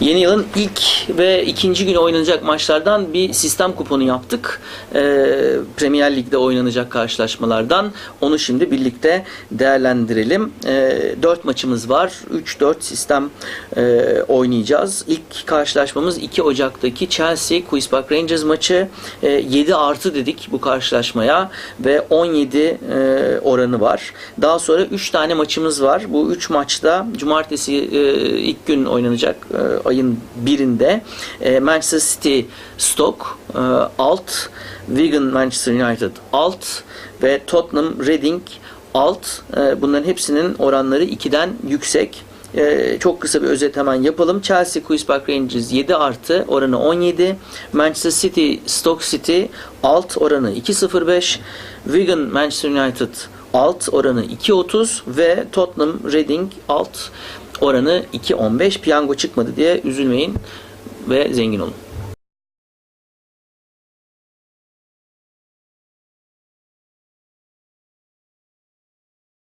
Yeni yılın ilk ve ikinci günü oynanacak maçlardan bir sistem kuponu yaptık. Ee, Premier Lig'de oynanacak karşılaşmalardan. Onu şimdi birlikte değerlendirelim. Ee, 4 maçımız var. 3-4 sistem e, oynayacağız. İlk karşılaşmamız 2 Ocak'taki Chelsea Queen's Park Rangers maçı. E, 7 artı dedik bu karşılaşmaya ve 17 e, oranı var. Daha sonra 3 tane maçımız var. Bu 3 maçta cumartesi e, ilk gün oynanacak e, ayın birinde e, Manchester City Stoke e, alt, Wigan Manchester United alt ve Tottenham Reading alt. E, bunların hepsinin oranları 2'den yüksek. Ee, çok kısa bir özet hemen yapalım. Chelsea Queen's Park Rangers 7 artı oranı 17. Manchester City Stoke City alt oranı 2.05. Wigan Manchester United alt oranı 2.30 ve Tottenham Reading alt oranı 2.15. Piyango çıkmadı diye üzülmeyin ve zengin olun.